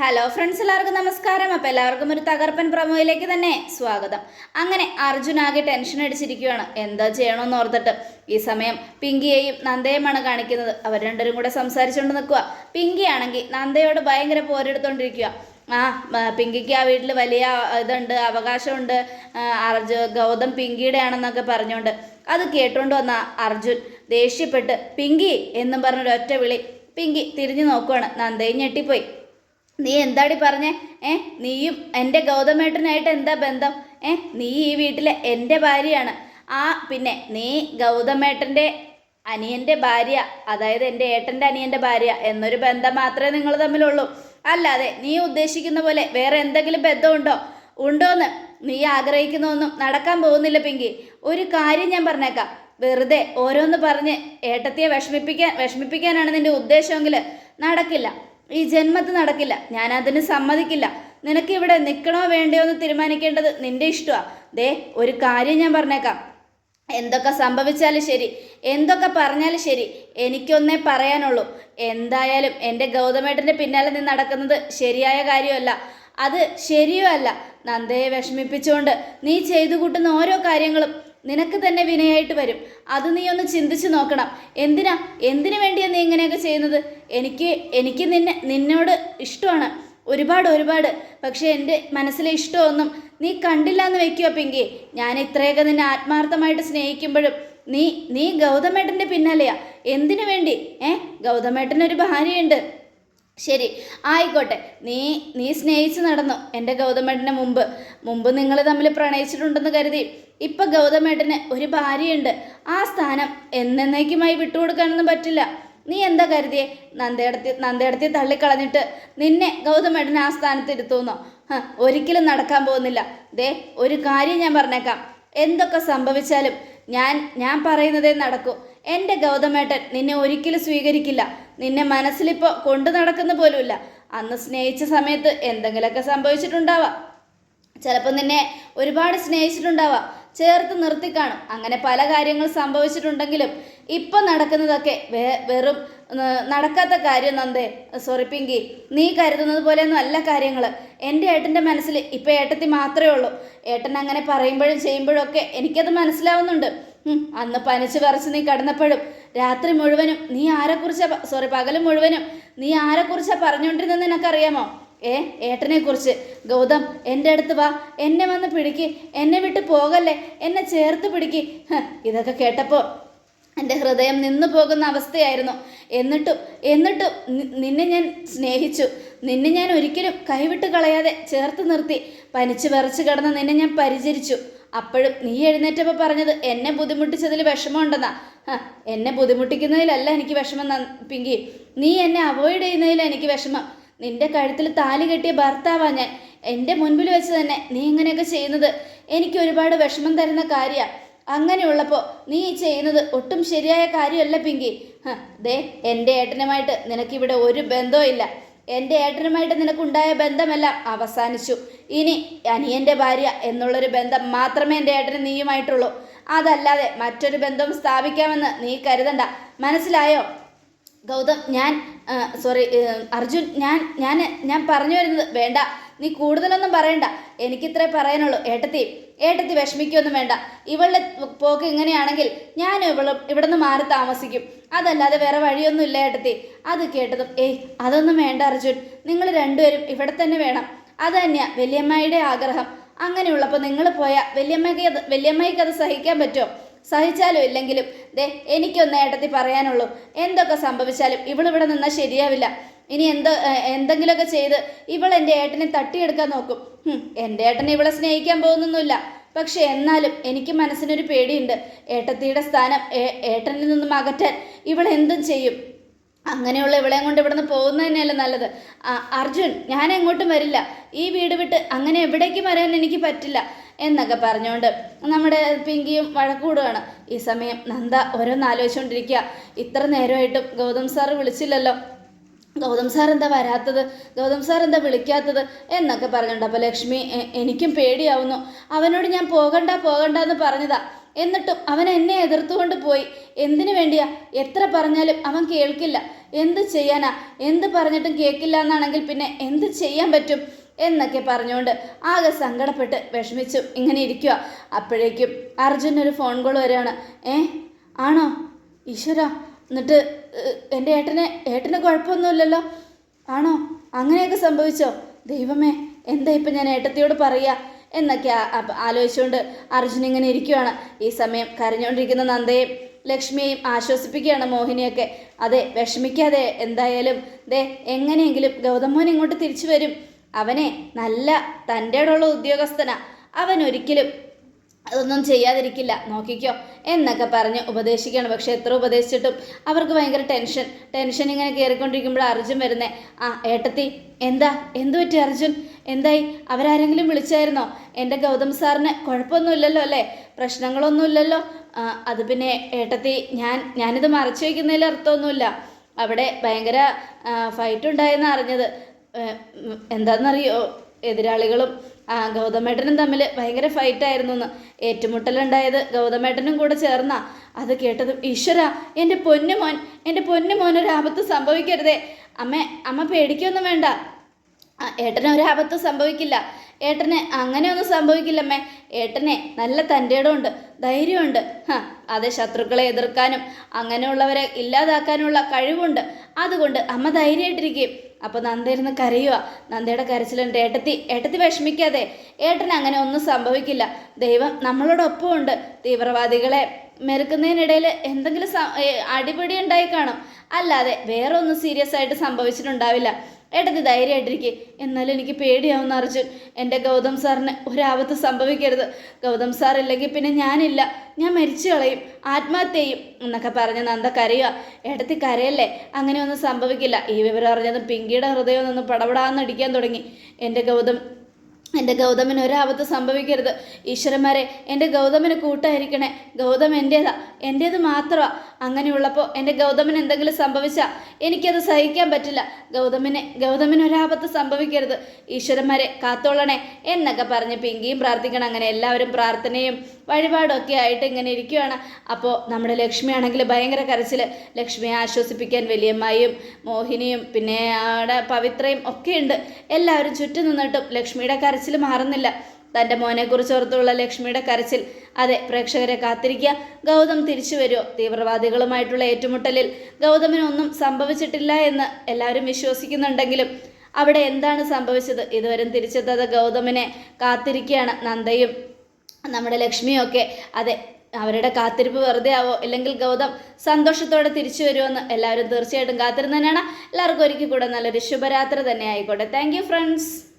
Hello friends എല്ലാവർക്കും നമസ്കാരം. അപ്പോൾ എല്ലാവർക്കും ഒരു തകർപ്പൻ പ്രമോയിലേക്ക് തന്നെ സ്വാഗതം. അങ്ങനെ അർജുൻ ആകെ ടെൻഷൻ അടിച്ചിരിക്കുകയാണ് എന്താ ചെയ്യണമെന്ന് ഓർത്തിട്ട്. ഈ സമയം പിങ്കിയെയും നന്ദയുമാണ് കാണിക്കുന്നത്. അവർ രണ്ടുപേരും കൂടെ സംസാരിച്ചുകൊണ്ട് നിൽക്കുക പിങ്കി ആണെങ്കിൽ നന്ദയോട് ഭയങ്കര പോരെടുത്തോണ്ടിരിക്കുക ആ പിങ്കിക്ക് ആ വീട്ടിൽ വലിയ ഇതുണ്ട് അവകാശമുണ്ട്. അർജു ഗൗതം പിങ്കിയുടെ ആണെന്നൊക്കെ പറഞ്ഞുകൊണ്ട് അത് കേട്ടുകൊണ്ട് വന്ന അർജുൻ ദേഷ്യപ്പെട്ട് പിങ്കി എന്നും പറഞ്ഞൊരു ഒറ്റ വിളി. പിങ്കി തിരിഞ്ഞു നോക്കുവാണ്. നന്ദയും ഞെട്ടിപ്പോയി. നീ എന്താടി പറഞ്ഞേ? ഏ നീയും എന്റെ ഗൗതമേട്ടനായിട്ട് എന്താ ബന്ധം? ഏ നീ ഈ വീട്ടിലെ എന്റെ ഭാര്യയാണ്. ആ പിന്നെ നീ ഗൗതമേട്ടന്റെ അനിയന്റെ ഭാര്യ അതായത് എന്റെ ഏട്ടന്റെ അനിയന്റെ ഭാര്യ എന്നൊരു ബന്ധം മാത്രമേ നിങ്ങൾ തമ്മിലുള്ളൂ. അല്ലാതെ നീ ഉദ്ദേശിക്കുന്ന പോലെ വേറെ എന്തെങ്കിലും ബന്ധമുണ്ടോ? ഉണ്ടോന്ന് നീ ആഗ്രഹിക്കുന്നൊന്നും നടക്കാൻ പോകുന്നില്ല പിങ്കി. ഒരു കാര്യം ഞാൻ പറഞ്ഞേക്കാം. വെറുതെ ഓരോന്ന് പറഞ്ഞ് ഏട്ടത്തിയെ വിഷമിപ്പിക്കാൻ വിഷമിപ്പിക്കാനാണ് നിന്റെ ഉദ്ദേശമെങ്കിൽ നടക്കില്ല. ഈ ജന്മത്ത് നടക്കില്ല. ഞാൻ അതിന് സമ്മതിക്കില്ല. നിനക്ക് ഇവിടെ നിൽക്കണോ വേണ്ടയോ എന്ന് തീരുമാനിക്കേണ്ടത് നിന്റെ ഇഷ്ടമാണ് ദേ ഒരു കാര്യം ഞാൻ പറഞ്ഞേക്കാം. എന്തൊക്കെ സംഭവിച്ചാലും ശരി. എന്തൊക്കെ പറഞ്ഞാലും ശരി. എനിക്കൊന്നേ പറയാനുള്ളൂ. എന്തായാലും എന്റെ ഗൗതമേട്ടന്റെ പിന്നാലെ നിന്ന് നടക്കുന്നത് ശരിയായ കാര്യമല്ല. അത് ശരിയല്ല നന്ദയെ വിഷമിപ്പിച്ചുകൊണ്ട് നീ ചെയ്തു കൂട്ടുന്ന ഓരോ കാര്യങ്ങളും നിനക്ക് തന്നെ വിനയായിട്ട് വരും. അത് നീ ഒന്ന് ചിന്തിച്ചു നോക്കണം. എന്തിനാ? എന്തിനു വേണ്ടിയാ നീ ഇങ്ങനെയൊക്കെ ചെയ്യുന്നത്? എനിക്ക് എനിക്ക് നിന്നെ നിന്നോട് ഇഷ്ടമാണ്. ഒരുപാട് ഒരുപാട്. പക്ഷേ എന്റെ മനസ്സിലെ ഇഷ്ടമൊന്നും നീ കണ്ടില്ല എന്ന് വെക്കുക പിങ്കി. ഞാൻ ഇത്രയൊക്കെ നിന്നെ ആത്മാർത്ഥമായിട്ട് സ്നേഹിക്കുമ്പോഴും നീ നീ ഗൗതമേട്ടന്റെ പിന്നാലെയാ. എന്തിനു വേണ്ടി? ഏ? ഗൗതമേട്ടനൊരു ഭാര്യയുണ്ട്. ശരി ആയിക്കോട്ടെ. നീ നീ സ്നേഹിച്ച് നടന്നു എന്റെ ഗൗതമേട്ടന്റെ മുമ്പ്. മുമ്പ് നിങ്ങൾ തമ്മിൽ പ്രണയിച്ചിട്ടുണ്ടെന്ന് കരുതി. ഇപ്പൊ ഗൗതമേട്ടന് ഒരു ഭാര്യയുണ്ട്. ആ സ്ഥാനം എന്നേക്കുമായി വിട്ടുകൊടുക്കാനൊന്നും പറ്റില്ല. നീ എന്താ കരുതിയെ? നന്ദേടത്തി നന്ദേടത്തി തള്ളിക്കളഞ്ഞിട്ട് നിന്നെ ഗൗതമേട്ടൻ ആ സ്ഥാനത്ത് ഇരുത്തുന്നോ ഒരിക്കലും നടക്കാൻ പോകുന്നില്ല. ദേ ഒരു കാര്യം ഞാൻ പറഞ്ഞേക്കാം. എന്തൊക്കെ സംഭവിച്ചാലും ഞാൻ ഞാൻ പറയുന്നതേ നടക്കൂ. എന്റെ ഗൗതമേട്ടൻ നിന്നെ ഒരിക്കലും സ്വീകരിക്കില്ല. നിന്നെ മനസ്സിലിപ്പോൾ കൊണ്ടു നടക്കുന്ന പോലുമില്ല. അന്ന് സ്നേഹിച്ച സമയത്ത് എന്തെങ്കിലുമൊക്കെ സംഭവിച്ചിട്ടുണ്ടാവാം. ചിലപ്പോൾ നിന്നെ ഒരുപാട് സ്നേഹിച്ചിട്ടുണ്ടാവാം. ചേർത്ത് നിർത്തി കാണും അങ്ങനെ പല കാര്യങ്ങൾ സംഭവിച്ചിട്ടുണ്ടെങ്കിലും ഇപ്പം നടക്കുന്നതൊക്കെ വെറും നടക്കാത്ത കാര്യം നന്ദേ. സോറി പിങ്കി. നീ കരുതുന്നത് പോലെയൊന്നും അല്ല കാര്യങ്ങൾ എന്റെ ഏട്ടന്റെ മനസ്സിൽ ഇപ്പം ഏട്ടത്തി മാത്രമേ ഉള്ളൂ. ഏട്ടൻ അങ്ങനെ പറയുമ്പോഴും ചെയ്യുമ്പോഴും ഒക്കെ എനിക്കത് മനസ്സിലാവുന്നുണ്ട്. അന്ന് പനിച്ച് വരച്ച് നീ കിടന്നപ്പോഴും രാത്രി മുഴുവനും നീ ആരെക്കുറിച്ചാ സോറി പകൽ മുഴുവനും നീ ആരെക്കുറിച്ചാ പറഞ്ഞുകൊണ്ടിരുന്നെന്ന് നിനക്കറിയാമോ? ഏ ഏട്ടനെ കുറിച്ച്. ഗൗതം എന്റെ അടുത്ത് വാ. എന്നെ വന്ന് പിടിക്ക്. എന്നെ വിട്ട് പോകല്ലേ? എന്നെ ചേർത്ത് പിടിക്ക്. ഇതൊക്കെ കേട്ടപ്പോൾ എന്റെ ഹൃദയം നിന്നു പോകുന്ന അവസ്ഥയായിരുന്നു. എന്നിട്ടും എന്നിട്ടും നിന്നെ ഞാൻ സ്നേഹിച്ചു. നിന്നെ ഞാൻ ഒരിക്കലും കൈവിട്ട് കളയാതെ ചേർത്ത് നിർത്തി. പനിച്ചു വിറച്ച് കിടന്ന് നിന്നെ ഞാൻ പരിചരിച്ചു. അപ്പോഴും നീ എഴുന്നേറ്റപ്പോൾ പറഞ്ഞത് എന്നെ ബുദ്ധിമുട്ടിച്ചതിൽ വിഷമമുണ്ടെന്നാ. എന്നെ ബുദ്ധിമുട്ടിക്കുന്നതിലല്ല എനിക്ക് വിഷമം പിങ്കി. നീ എന്നെ അവോയ്ഡ് ചെയ്യുന്നതിലാണ് എനിക്ക് വിഷമം. നിന്റെ കഴുത്തിൽ താലി കെട്ടിയ ഭർത്താവാ ഞാൻ. എന്റെ മുൻപിൽ വെച്ച് തന്നെ നീ ഇങ്ങനെയൊക്കെ ചെയ്യുന്നത്. എനിക്ക് ഒരുപാട് വിഷമം തരുന്ന കാര്യമാണ് അങ്ങനെയുള്ളപ്പോൾ നീ ചെയ്യുന്നത് ഒട്ടും ശരിയായ കാര്യമല്ല പിങ്കി. ദേ എന്റെ ഏട്ടനുമായിട്ട് നിനക്കിവിടെ ഒരു ബന്ധവും ഇല്ല. എന്റെ ഏട്ടനുമായിട്ട് നിനക്കുണ്ടായ ബന്ധമെല്ലാം അവസാനിച്ചു. ഇനി അനിയന്റെ ഭാര്യ എന്നുള്ളൊരു ബന്ധം മാത്രമേ എന്റെ ഏട്ടന് നീയുമായിട്ടുള്ളൂ. അതല്ലാതെ മറ്റൊരു ബന്ധം സ്ഥാപിക്കാമെന്ന് നീ കരുതണ്ട. മനസ്സിലായോ? ഗൗതം ഞാൻ സോറി അർജുൻ ഞാൻ ഞാൻ ഞാൻ പറഞ്ഞു വരുന്നത് വേണ്ട. നീ കൂടുതലൊന്നും പറയണ്ട. എനിക്കിത്രേ പറയാനുള്ളൂ. ഏട്ടത്തി ഏട്ടത്തി വിഷമിക്കൊന്നും വേണ്ട. ഇവളുടെ പോക്ക് ഇങ്ങനെയാണെങ്കിൽ ഞാൻ ഇവൾ ഇവിടെ നിന്ന് മാറി താമസിക്കും. അതല്ലാതെ വേറെ വഴിയൊന്നും ഇല്ല ഏട്ടത്തി. അത് കേട്ടതും ഏയ് അതൊന്നും വേണ്ട അർജുൻ. നിങ്ങൾ രണ്ടുപേരും ഇവിടെ തന്നെ വേണം. അത് തന്നെയാ വല്യമ്മയുടെ ആഗ്രഹം. അങ്ങനെയുള്ളപ്പോൾ നിങ്ങൾ പോയാൽ വല്യമ്മയ്ക്ക് വല്യമ്മയ്ക്ക് അത് സഹിക്കാൻ പറ്റുമോ? സഹിച്ചാലും ഇല്ലെങ്കിലും ദേ എനിക്കൊന്ന് ഏട്ടത്തി പറയാനുള്ളൂ. എന്തൊക്കെ സംഭവിച്ചാലും ഇവളിവിടെ നിന്നാൽ ശരിയാവില്ല. ഇനി എന്തോ എന്തെങ്കിലുമൊക്കെ ചെയ്ത് ഇവൾ എന്റെ ഏട്ടനെ തട്ടിയെടുക്കാൻ നോക്കും. എന്റെ ഏട്ടനെ ഇവളെ സ്നേഹിക്കാൻ പോകുന്നൊന്നുമില്ല. പക്ഷെ എന്നാലും എനിക്ക് മനസ്സിനൊരു പേടിയുണ്ട്. ഏട്ടത്തിയുടെ സ്ഥാനം ഏട്ടനിൽ നിന്നും അകറ്റാൻ ഇവൾ എന്തും ചെയ്യും. അങ്ങനെയുള്ള ഇവളെയും കൊണ്ട് ഇവിടുന്ന് പോകുന്നത് തന്നെയല്ലേ നല്ലത്. അർജുൻ ഞാൻ എങ്ങോട്ടും വരില്ല. ഈ വീട് വിട്ട് അങ്ങനെ എവിടേക്കും വരാൻ എനിക്ക് പറ്റില്ല എന്നൊക്കെ പറഞ്ഞുകൊണ്ട് നമ്മുടെ പിങ്കിയും വഴക്കൂടുകയാണ് ഈ സമയം നന്ദ ഓരോന്ന് ആലോചിച്ചുകൊണ്ടിരിക്കുക. ഇത്ര നേരമായിട്ടും ഗൗതം സാർ വിളിച്ചില്ലല്ലോ. ഗൗതം സാർ എന്താ വരാത്തത്? ഗൗതം സാർ എന്താ വിളിക്കാത്തത്? എന്നൊക്കെ പറഞ്ഞിട്ടുണ്ട് അപ്പോൾ ലക്ഷ്മി എനിക്കും പേടിയാവുന്നു. അവനോട് ഞാൻ പോകണ്ട പോകണ്ട എന്ന് പറഞ്ഞതാ. എന്നിട്ടും അവൻ എന്നെ എതിർത്തുകൊണ്ട് പോയി. എന്തിനു വേണ്ടിയാ? എത്ര പറഞ്ഞാലും അവൻ കേൾക്കില്ല. എന്ത് ചെയ്യാനാ? എന്ത് പറഞ്ഞിട്ടും കേൾക്കില്ല എന്നാണെങ്കിൽ പിന്നെ എന്ത് ചെയ്യാൻ പറ്റും? എന്നൊക്കെ പറഞ്ഞുകൊണ്ട് ആകെ സങ്കടപ്പെട്ട് വിഷമിച്ചു. ഇങ്ങനെ ഇരിക്കുക അപ്പോഴേക്കും അർജുൻ ഒരു ഫോൺ കോൾ വരികയാണ്. ഏ ആണോ? ഈശ്വര. എന്നിട്ട് എന്റെ ഏട്ടനെ ഏട്ടന് കുഴപ്പമൊന്നുമില്ലല്ലോ. ആണോ? അങ്ങനെയൊക്കെ സംഭവിച്ചോ? ദൈവമേ എന്താ ഇപ്പം ഞാൻ ഏട്ടത്തിയോട് പറയുക എന്നൊക്കെ ആലോചിച്ചുകൊണ്ട് അർജുൻ ഇങ്ങനെ ഇരിക്കുവാണ്. ഈ സമയം കരഞ്ഞുകൊണ്ടിരിക്കുന്ന നന്ദയും ലക്ഷ്മിയെയും ആശ്വസിപ്പിക്കുകയാണ് മോഹിനിയൊക്കെ. അതെ വിഷമിക്കാതെ എന്തായാലും ദേ എങ്ങനെയെങ്കിലും ഗൗതം മോൻ ഇങ്ങോട്ട് തിരിച്ചു വരും. അവനെ നല്ല തന്റെ ഇടമുള്ള ഉദ്യോഗസ്ഥനാ. അവൻ ഒരിക്കലും അതൊന്നും ചെയ്യാതിരിക്കില്ല. നോക്കിക്കോ എന്നൊക്കെ പറഞ്ഞ് ഉപദേശിക്കുകയാണ്. പക്ഷെ എത്ര ഉപദേശിച്ചിട്ടും അവർക്ക് ഭയങ്കര ടെൻഷൻ. ടെൻഷൻ ഇങ്ങനെ കയറിക്കൊണ്ടിരിക്കുമ്പോൾ അർജുൻ വരുന്നേ. ആ ഏട്ടത്തി എന്താ? എന്തു പറ്റി അർജുൻ? എന്തായി? അവരാരെങ്കിലും വിളിച്ചായിരുന്നോ? എന്റെ ഗൗതം സാറിന് കുഴപ്പമൊന്നുമില്ലല്ലോ അല്ലേ? പ്രശ്നങ്ങളൊന്നുമില്ലല്ലോ. അത് പിന്നെ ഏട്ടത്തി ഞാൻ ഞാനിത് മറച്ചു വയ്ക്കുന്നതിൽ അർത്ഥമൊന്നുമില്ല. അവിടെ ഭയങ്കര ഫൈറ്റ് ഉണ്ടായെന്ന് അറിഞ്ഞത്. എന്താണെന്നറിയോ? എതിരാളികളും ആ ഗൗതമേട്ടനും തമ്മിൽ ഭയങ്കര ഫൈറ്റായിരുന്നു എന്ന് ഏറ്റുമുട്ടലുണ്ടായത് ഗൗതമേട്ടനും കൂടെ ചേർന്ന. അത് കേട്ടതും ഈശ്വര എന്റെ പൊന്നു മോൻ എന്റെ പൊന്നു ആപത്ത് സംഭവിക്കരുതേ. അമ്മ അമ്മ പേടിക്കൊന്നും വേണ്ട. ഏട്ടന് ഒരാപത്തും സംഭവിക്കില്ല. ഏട്ടന് അങ്ങനെയൊന്നും സംഭവിക്കില്ലമ്മേ. ഏട്ടനെ നല്ല തന്റെ ഉണ്ട് ധൈര്യമുണ്ട് അതെ ശത്രുക്കളെ എതിർക്കാനും അങ്ങനെയുള്ളവരെ ഇല്ലാതാക്കാനുള്ള കഴിവുണ്ട്. അതുകൊണ്ട് അമ്മ ധൈര്യമായിട്ടിരിക്കും. അപ്പോൾ നന്ദ ഇരുന്ന് കരയുക. നന്ദയുടെ കരച്ചിലുണ്ട് ഏട്ടത്തി ഏട്ടത്തി വിഷമിക്കാതെ. ഏട്ടന് അങ്ങനെ ഒന്നും സംഭവിക്കില്ല. ദൈവം നമ്മളോടൊപ്പം ഉണ്ട് തീവ്രവാദികളെ മെരുക്കുന്നതിനിടയിൽ എന്തെങ്കിലും അടിപിടി ഉണ്ടായി കാണും. അല്ലാതെ വേറെ ഒന്നും സീരിയസ് ആയിട്ട് സംഭവിച്ചിട്ടുണ്ടാവില്ല. ഏട്ടത്തി ധൈര്യമായിട്ടിരിക്കെ. എന്നാലും എനിക്ക് പേടിയാവുന്ന അർജുൻ എന്റെ ഗൗതം സാറിന് ഒരാപത്ത് സംഭവിക്കരുത്. ഗൗതം സാർ ഇല്ലെങ്കിൽ പിന്നെ ഞാനില്ല. ഞാൻ മരിച്ചു കളയും ആത്മഹത്യ ചെയ്യും എന്നൊക്കെ പറഞ്ഞ് നന്ദ കരയുക ഏട്ടത്തി കരയല്ലേ? അങ്ങനെയൊന്നും സംഭവിക്കില്ല. ഈ വിവരം അറിഞ്ഞതും പിങ്കിയുടെ ഹൃദയം നിന്ന് പടപടാന്നടിക്കാൻ തുടങ്ങി. എന്റെ ഗൗതം എന്റെ ഗൗതമിന് ഒരാപത്ത് സംഭവിക്കരുത്. ഈശ്വരന്മാരെ എന്റെ ഗൗതമിന് കൂട്ടായിരിക്കണേ. ഗൗതം എന്റേതാ. എന്റേത് മാത്രമാ. അങ്ങനെയുള്ളപ്പോൾ എന്റെ ഗൗതമിന് എന്തെങ്കിലും സംഭവിച്ചാൽ എനിക്കത് സഹിക്കാൻ പറ്റില്ല. ഗൗതമിനെ ഗൗതമിന് ഒരാപത്ത് സംഭവിക്കരുത്. ഈശ്വരന്മാരെ കാത്തോളണേ എന്നൊക്കെ പറഞ്ഞ് പിങ്കിയും പ്രാർത്ഥിക്കണം. അങ്ങനെ എല്ലാവരും പ്രാർത്ഥനയും വഴിപാടും ഒക്കെ ആയിട്ട് ഇങ്ങനെ ഇരിക്കുകയാണ് അപ്പോൾ നമ്മുടെ ലക്ഷ്മി ലക്ഷ്മിയാണെങ്കിൽ ഭയങ്കര കരച്ചിൽ ലക്ഷ്മിയെ ആശ്വസിപ്പിക്കാൻ വലിയമ്മയും മോഹിനിയും പിന്നെ അവിടെ പവിത്രയും ഒക്കെ ഉണ്ട്. എല്ലാവരും ചുറ്റും നിന്നിട്ടും ലക്ഷ്മിയുടെ കരച്ചിൽ മാറുന്നില്ല. തന്റെ മോനെക്കുറിച്ച് ഓർത്തുള്ള ലക്ഷ്മിയുടെ കരച്ചിൽ. അതെ പ്രേക്ഷകരെ കാത്തിരിക്കുക. ഗൗതം തിരിച്ചു വരുമോ തീവ്രവാദികളുമായിട്ടുള്ള ഏറ്റുമുട്ടലിൽ ഗൗതമിനൊന്നും സംഭവിച്ചിട്ടില്ല എന്ന് എല്ലാവരും വിശ്വസിക്കുന്നുണ്ടെങ്കിലും അവിടെ എന്താണ് സംഭവിച്ചത്? ഇതുവരും തിരിച്ചെത്താതെ ഗൗതമിനെ കാത്തിരിക്കുകയാണ് നന്ദയും നമ്മുടെ ലക്ഷ്മിയും ഒക്കെ. അതെ അവരുടെ കാത്തിരിപ്പ് വെറുതെ ആവോ? ഇല്ലെങ്കിൽ ഗൗതം സന്തോഷത്തോടെ തിരിച്ചു വരുമെന്ന് എല്ലാവരും തീർച്ചയായിട്ടും കാത്തിരുന്ന് തന്നെയാണ്. എല്ലാവർക്കും ഒരിക്കൽ കൂടെ നല്ലൊരു ശുഭരാത്രി തന്നെ ആയിക്കോട്ടെ. Thank friends